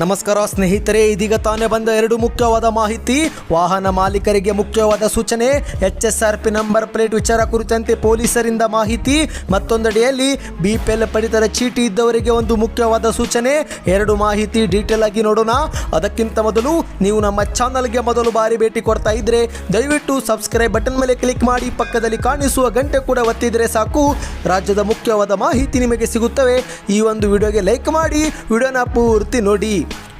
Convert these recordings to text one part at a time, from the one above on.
ನಮಸ್ಕಾರ ಸ್ನೇಹಿತರೆ, ಇದೀಗ ತಾನೇ ಬಂದ ಎರಡು ಮುಖ್ಯವಾದ ಮಾಹಿತಿ. ವಾಹನ ಮಾಲೀಕರಿಗೆ ಮುಖ್ಯವಾದ ಸೂಚನೆ H S R P number plate ವಿಚಾರ ಕುರಿತಂತೆ ಪೊಲೀಸರಿಂದ ಮಾಹಿತಿ. ಮತ್ತೊಂದೆಡೆಯಲ್ಲಿ ಬಿ ಪಿ ಎಲ್ ಪಡಿತರ ಚೀಟಿ ಇದ್ದವರಿಗೆ ಒಂದು ಮುಖ್ಯವಾದ ಸೂಚನೆ. ಎರಡು ಮಾಹಿತಿ ಡೀಟೇಲ್ ಆಗಿ ನೋಡೋಣ. ಅದಕ್ಕಿಂತ ಮೊದಲು ನೀವು ನಮ್ಮ ಚಾನಲ್ಗೆ ಮೊದಲು ಬಾರಿ ಭೇಟಿ ಕೊಡ್ತಾ ಇದ್ರೆ, ದಯವಿಟ್ಟು ಸಬ್ಸ್ಕ್ರೈಬ್ ಬಟನ್ ಮೇಲೆ ಕ್ಲಿಕ್ ಮಾಡಿ, ಪಕ್ಕದಲ್ಲಿ ಕಾಣಿಸುವ ಗಂಟೆ ಕೂಡ ಒತ್ತಿದ್ರೆ ಸಾಕು. ರಾಜ್ಯದ ಮುಖ್ಯವಾದ ಮಾಹಿತಿ ನಿಮಗೆ ಸಿಗುತ್ತವೆ. ಈ ಒಂದು ವಿಡಿಯೋಗೆ ಲೈಕ್ ಮಾಡಿ, ವಿಡಿಯೋನ ಪೂರ್ತಿ ನೋಡಿ.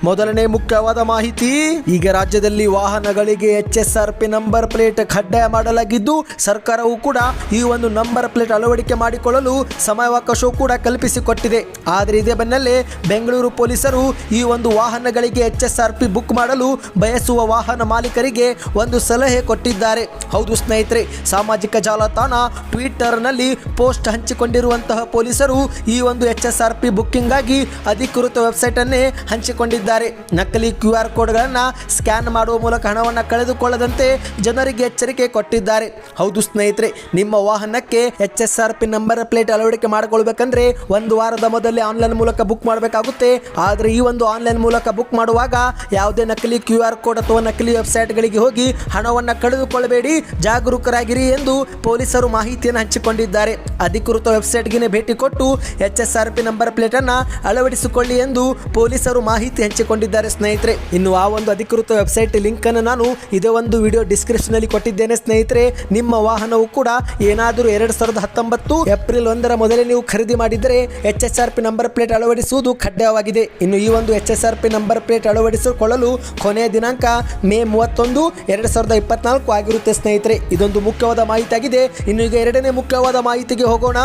ಮೊದಲನೇ ಮುಖ್ಯವಾದ ಮಾಹಿತಿ, ಈಗ ರಾಜ್ಯದಲ್ಲಿ ವಾಹನಗಳಿಗೆ H S R P number plate ಕಡ್ಡಾಯ ಮಾಡಲಾಗಿದ್ದು, ಸರ್ಕಾರವು ಕೂಡ ಈ ಒಂದು ನಂಬರ್ ಪ್ಲೇಟ್ ಅಳವಡಿಕೆ ಮಾಡಿಕೊಳ್ಳಲು ಸಮಯಾವಕಾಶವು ಕೂಡ ಕಲ್ಪಿಸಿಕೊಟ್ಟಿದೆ. ಆದರೆ ಇದೇ ಬೆನ್ನಲ್ಲೇ ಬೆಂಗಳೂರು ಪೊಲೀಸರು ಈ ಒಂದು ವಾಹನಗಳಿಗೆ H S R P book ಮಾಡಲು ಬಯಸುವ ವಾಹನ ಮಾಲೀಕರಿಗೆ ಒಂದು ಸಲಹೆ ಕೊಟ್ಟಿದ್ದಾರೆ. ಹೌದು ಸ್ನೇಹಿತರೆ, ಸಾಮಾಜಿಕ ಜಾಲತಾಣ ಟ್ವಿಟರ್ನಲ್ಲಿ ಪೋಸ್ಟ್ ಹಂಚಿಕೊಂಡಿರುವಂತಹ ಪೊಲೀಸರು ಈ ಒಂದು H S R P booking ಆಗಿ ಅಧಿಕೃತ ವೆಬ್ಸೈಟ್ ಅನ್ನೇ ಹಂಚಿಕೊಂಡಿದ್ದಾರೆ. ನಕಲಿ ಕ್ಯೂ ಆರ್ ಕೋಡ್ಗಳನ್ನು ಸ್ಕ್ಯಾನ್ ಮಾಡುವ ಮೂಲಕ ಹಣವನ್ನು ಕಳೆದುಕೊಳ್ಳದಂತೆ ಜನರಿಗೆ ಎಚ್ಚರಿಕೆ ಕೊಟ್ಟಿದ್ದಾರೆ. ಹೌದು ಸ್ನೇಹಿತರೆ, ನಿಮ್ಮ ವಾಹನಕ್ಕೆ H S R P number plate ಅಳವಡಿಕೆ ಮಾಡಿಕೊಳ್ಬೇಕಂದ್ರೆ ಒಂದು ವಾರದ ಮೊದಲೇ ಆನ್ಲೈನ್ ಮೂಲಕ ಬುಕ್ ಮಾಡಬೇಕಾಗುತ್ತೆ. ಆದರೆ ಈ ಒಂದು ಆನ್ಲೈನ್ ಮೂಲಕ ಬುಕ್ ಮಾಡುವಾಗ ಯಾವುದೇ ನಕಲಿ ಕ್ಯೂ ಆರ್ ಕೋಡ್ ಅಥವಾ ನಕಲಿ ವೆಬ್ಸೈಟ್ಗಳಿಗೆ ಹೋಗಿ ಹಣವನ್ನು ಕಳೆದುಕೊಳ್ಳಬೇಡಿ, ಜಾಗರೂಕರಾಗಿರಿ ಎಂದು ಪೊಲೀಸರು ಮಾಹಿತಿಯನ್ನು ಹಂಚಿಕೊಂಡಿದ್ದಾರೆ. ಅಧಿಕೃತ ವೆಬ್ಸೈಟ್ಗೆ ಭೇಟಿ ಕೊಟ್ಟು H S R P number plate ಅನ್ನು ಅಳವಡಿಸಿಕೊಳ್ಳಿ ಎಂದು ಪೊಲೀಸರು ಮಾಹಿತಿ ಹಂಚಿಕೊಂಡಿದ್ದಾರೆ ಸ್ನೇಹಿತರೆ. ಇನ್ನು ಆ ಒಂದು ಅಧಿಕೃತ ವೆಬ್ಸೈಟ್ ಲಿಂಕ್ ಅನ್ನು ನಾನು ಇದೇ ಒಂದು ವಿಡಿಯೋ ಡಿಸ್ಕ್ರಿಪ್ಷನ್ ಅಲ್ಲಿ ಕೊಟ್ಟಿದ್ದೇನೆ ಸ್ನೇಹಿತರೆ. ನಿಮ್ಮ ವಾಹನವು ಕೂಡ ಏನಾದರೂ ಎರಡ್ ಸಾವಿರದ ಹತ್ತೊಂಬತ್ತು ಏಪ್ರಿಲ್ ಒಂದರ ಮೊದಲೇ ನೀವು ಖರೀದಿ ಮಾಡಿದರೆ H S R P number plate ಅಳವಡಿಸುವುದು ಕಡ್ಡಾಯವಾಗಿದೆ. ಇನ್ನು ಈ ಒಂದು H S R P number plate ಅಳವಡಿಸಿಕೊಳ್ಳಲು ಕೊನೆಯ ದಿನಾಂಕ ಮೇ ಮೂವತ್ತೊಂದು ಎರಡ್ ಸಾವಿರದ ಇಪ್ಪತ್ನಾಲ್ಕು ಆಗಿರುತ್ತೆ ಸ್ನೇಹಿತರೆ. ಇದೊಂದು ಮುಖ್ಯವಾದ ಮಾಹಿತಿ ಆಗಿದೆ ಇನ್ನು ಈಗ ಎರಡನೇ ಮುಖ್ಯವಾದ ಮಾಹಿತಿಗೆ ಹೋಗೋಣ.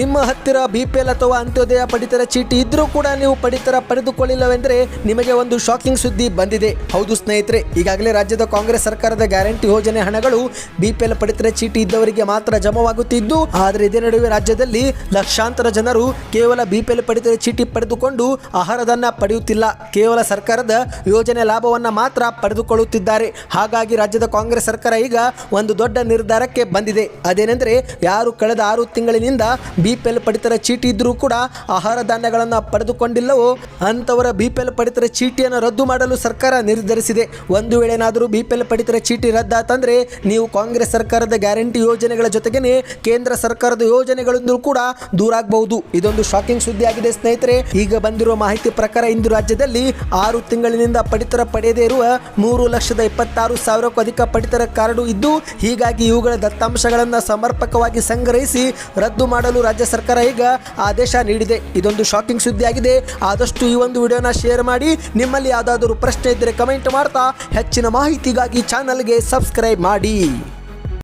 ನಿಮ್ಮ ಹತ್ತಿರ ಬಿಪಿಎಲ್ ಅಥವಾ ಅಂತ್ಯೋದಯ ಪಡಿತರ ಚೀಟಿ ಇದ್ರೂ ಕೂಡ ನೀವು ಪಡಿತರ ಪಡೆದುಕೊಳ್ಳಿಲ್ಲವೆಂದರೆ ನಿಮಗೆ ಒಂದು ಶಾಕಿಂಗ್ ಸುದ್ದಿ ಬಂದಿದೆ. ಹೌದು ಸ್ನೇಹಿತರೆ, ಈಗಾಗಲೇ ರಾಜ್ಯದ ಕಾಂಗ್ರೆಸ್ ಸರ್ಕಾರದ ಗ್ಯಾರಂಟಿ ಯೋಜನೆ ಹಣಗಳು ಬಿಪಿಎಲ್ ಪಡಿತರ ಚೀಟಿ ಇದ್ದವರಿಗೆ ಮಾತ್ರ ಜಮವಾಗುತ್ತಿದ್ದು, ಆದರೆ ಇದೇ ನಡುವೆ ರಾಜ್ಯದಲ್ಲಿ ಲಕ್ಷಾಂತರ ಜನರು ಕೇವಲ ಬಿಪಿಎಲ್ ಪಡಿತರ ಚೀಟಿ ಪಡೆದುಕೊಂಡು ಆಹಾರದನ್ನ ಪಡೆಯುತ್ತಿಲ್ಲ. ಕೇವಲ ಸರ್ಕಾರದ ಯೋಜನೆ ಲಾಭವನ್ನ ಮಾತ್ರ ಪಡೆದುಕೊಳ್ಳುತ್ತಿದ್ದಾರೆ. ಹಾಗಾಗಿ ರಾಜ್ಯದ ಕಾಂಗ್ರೆಸ್ ಸರ್ಕಾರ ಈಗ ಒಂದು ದೊಡ್ಡ ನಿರ್ಧಾರಕ್ಕೆ ಬಂದಿದೆ. ಅದೇನೆಂದರೆ, ಯಾರು ಕಳೆದ ಆರು ತಿಂಗಳಿನಿಂದ ಬಿಪಿಎಲ್ ಪಡಿತರ ಚೀಟಿ ಇದ್ದರೂ ಕೂಡ ಆಹಾರ ಧಾನ್ಯಗಳನ್ನು ಪಡೆದುಕೊಂಡಿಲ್ಲವೋ ಅಂತವರ ಬಿಪಿಎಲ್ ಪಡಿತರ ಚೀಟಿಯನ್ನು ರದ್ದು ಮಾಡಲು ಸರ್ಕಾರ ನಿರ್ಧರಿಸಿದೆ. ಒಂದು ವೇಳೆ ಏನಾದರೂ ಬಿಪಿಎಲ್ ಪಡಿತರ ಚೀಟಿ ರದ್ದಾತಂದ್ರೆ ನೀವು ಕಾಂಗ್ರೆಸ್ ಸರ್ಕಾರದ ಗ್ಯಾರಂಟಿ ಯೋಜನೆಗಳ ಜೊತೆಗೇನೆ ಕೇಂದ್ರ ಸರ್ಕಾರದ ಯೋಜನೆಗಳಿಂದ ಕೂಡ ದೂರ ಆಗಬಹುದು ಇದೊಂದು ಶಾಕಿಂಗ್ ಸುದ್ದಿ ಆಗಿದೆ ಸ್ನೇಹಿತರೆ. ಈಗ ಬಂದಿರುವ ಮಾಹಿತಿ ಪ್ರಕಾರ ಇಂದು ರಾಜ್ಯದಲ್ಲಿ ಆರು ತಿಂಗಳಿನಿಂದ ಪಡಿತರ ಪಡೆಯದೇ ಇರುವ ಮೂರು ಲಕ್ಷದ ಇಪ್ಪತ್ತಾರು ಸಾವಿರಕ್ಕೂ ಅಧಿಕ ಪಡಿತರ ಕಾರ್ಡು ಇದ್ದು, ಹೀಗಾಗಿ ಇವುಗಳ ದತ್ತಾಂಶಗಳನ್ನು ಸಮರ್ಪಕವಾಗಿ ಸಂಗ್ರಹಿಸಿ ರದ್ದು ಮಾಡಲು ರಾಜ್ಯ ಸರ್ಕಾರ ಈಗ ಆದೇಶ ನೀಡಿದೆ. ಇದೊಂದು ಶಾಕಿಂಗ್ ಸುದ್ದಿ ಆಗಿದೆ. ಆದಷ್ಟು ಈ ಒಂದು ವಿಡಿಯೋನ ಶೇರ್ ಮಾಡಿ ನಿಮ್ಮಲ್ಲಿ ಯಾವುದಾದರೂ ಪ್ರಶ್ನೆ ಇದ್ದರೆ ಕಮೆಂಟ್ ಮಾಡ್ತಾ ಹೆಚ್ಚಿನ ಮಾಹಿತಿಗಾಗಿ ಚಾನಲ್ಗೆ ಸಬ್ಸ್ಕ್ರೈಬ್ ಮಾಡಿ.